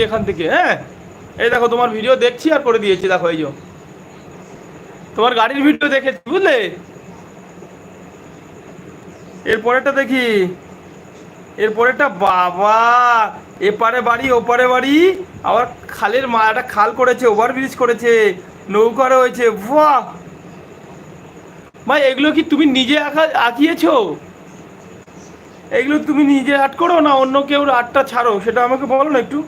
এখান থেকে হ্যাঁ? এই দেখো, তোমার ভিডিও দেখছি আর করে দিয়েছি, দেখো, এই যে। তোমার গাড়ির ভিডিও দেখেছি, বুঝলে? এরপরেরটা দেখি। এরপরেরটা বাবা, এপারে বাড়ি, ওপারে বাড়ি। আবার খালের মা খাল করেছে, ওভারব্রিজ করেছে, নৌকা রয়েছে, বাহ! ভাই, এগুলো কি তুমি নিজে আঁকা, আঁকিয়েছো? এগুলো তুমি নিজে আর্ট করো না অন্য কেউ আর্টটা ছাড়ো? সেটা আমাকে বলো না একটু।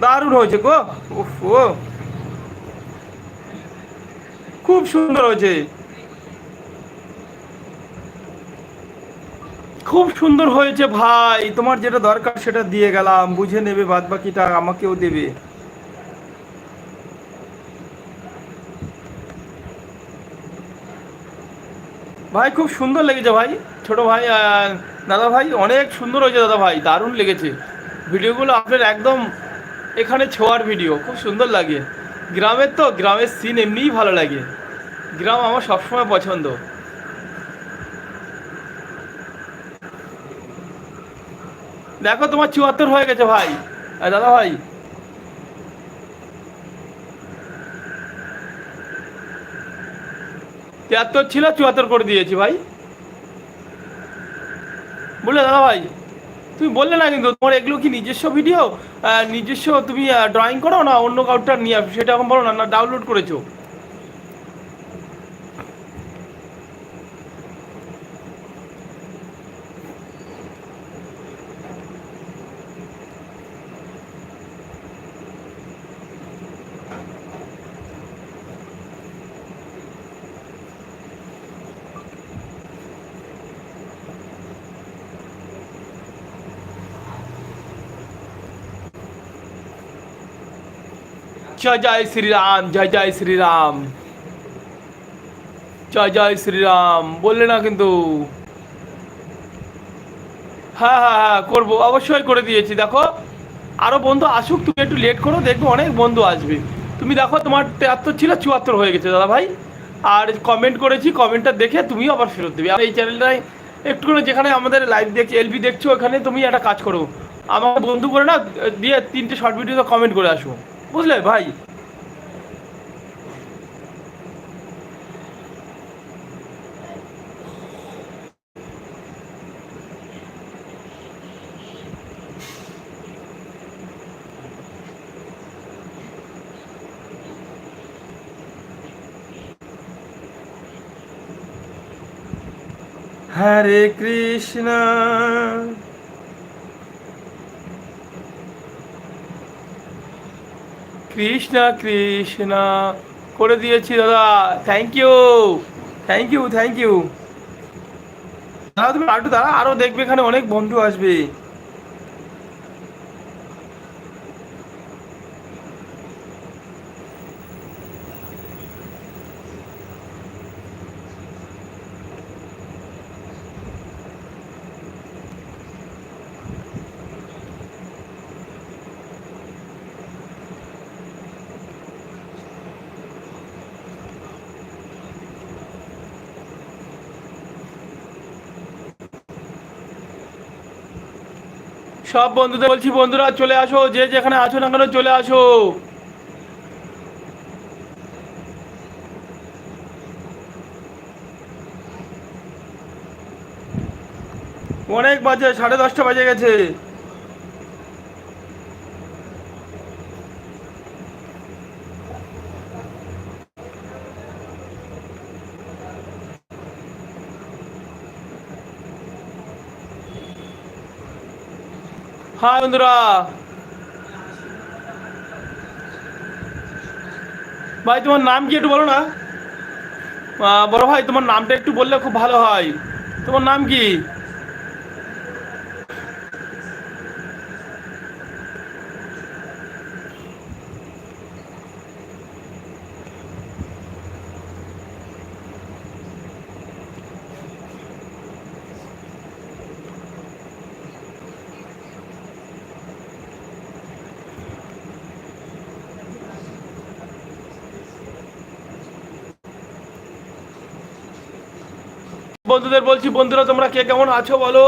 দারুণ হয়েছে গো। ও। খুব সুন্দর হয়েছে। খুব সুন্দর হয়েছে ভাই। তোমার যেটা দরকার সেটা দিয়ে গেলাম। বুঝে নেবে বাদ বাকিটা আমাকেও দেবে। ভাই, খুব সুন্দর লেগেছে ভাই। ছোট ভাই দাদা ভাই, অনেক সুন্দর হয়েছে দাদা ভাই। দারুণ লেগেছে। ভিডিওগুলো আপনার একদম এখানে ছোঁয়ার ভিডিও, খুব সুন্দর লাগে। গ্রামের তো, গ্রামের সিন এমনিই ভালো লাগে। গ্রাম আমার সবসময় পছন্দ। দেখো তোমার চুয়াত্তর হয়ে গেছে ভাই। দাদা ভাই। তিয়াত্তর ছিল, চুয়াত্তর করে দিয়েছি ভাই। বললে দাদা ভাই। তুমি বললে না কিন্তু, তোমার এগুলো কি নিজস্ব ভিডিও নিজস্ব তুমি ড্রয়িং করো না অন্য কাউটার নিয়ে সেটা এখন বলো না ডাউনলোড করেছ। জয় জয় শ্রীরাম, জয় জয় শ্রীরাম। জয় জয় শ্রীরাম, বললে না কিন্তু। হ্যাঁ হ্যাঁ হ্যাঁ করব। অবশ্যই করে দিয়েছি। দেখো, আরও বন্ধু আসুক, তুমি একটু লেট করো, দেখবে অনেক বন্ধু আসবে। তুমি দেখো, তোমার তেহাত্তর ছিল, চুয়াত্তর হয়ে গেছে, দাদা ভাই। আর কমেন্ট করেছি কমেন্টটা দেখে তুমি আবার ফেরত দেবে। আর এই চ্যানেলটায় একটু করে যেখানে আমাদের লাইভ দেখছি এলবি দেখছ, ওখানে তুমি একটা কাজ করো। আমার বন্ধু করে না, দিয়ে তিনটে শর্ট ভিডিওতে কমেন্ট করে আসো। বুঝলে ভাই? হরে কৃষ্ণ। কৃষ্ণ, কৃষ্ণা। করে দিয়েছি দাদা। Thank you thank you thank you দাদা, তুমি আরেকটু দাঁড়া আরও দেখবে এখানে অনেক বন্ধু আসবে। সব বন্ধুদের বলছি, বন্ধুরা, চলে আসো, যে যেখানে আছো না কেন চলে আসো। অনেক বাজে, সাড়ে দশটা বাজে গেছে। হ্যাঁ বন্ধুরা। ভাই, তোমার নাম কি একটু বলো না? বড় ভাই, তোমার নামটা একটু বললে খুব ভালো হয়। তোমার নাম কি? বন্ধুদের বলছি বন্ধুরা তোমরা কে কেমন আছো বলো?